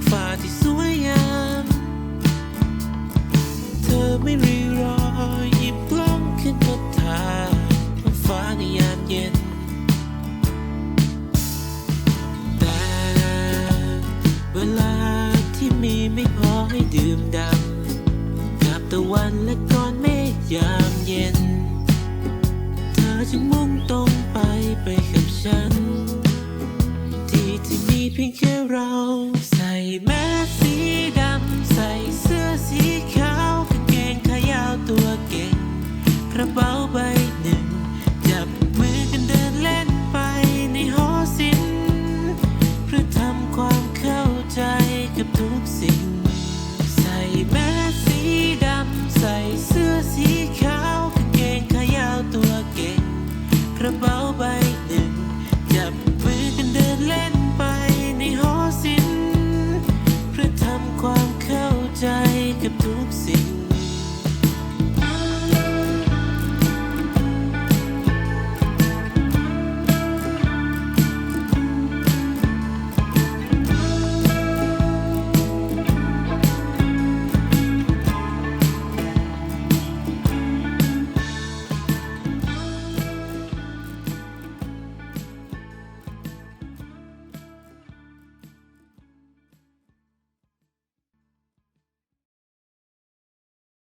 งฟ้าที่สวยงาม เธอไม่รีรอหยิบกล้องขึ้นมาถ่ายท้องฟ้าในยามเย็น แต่เวลาที่มีไม่พอให้ดื่มดำกับตะวันและก้อนเมฆยามเย็น เธอจึงมุ่งตรงไปไปกับฉัน ที่ที่มีเพียงแค่เรา แมสสีดำ ใส่เสื้อสีขาวกางเกงขายาวตัวเก่ง กระเป๋าใบหนึ่ง จับมือกันเดินเล่นไปในหอศิลป์เพื่อทำความเข้าใจกับทุกสิ่ง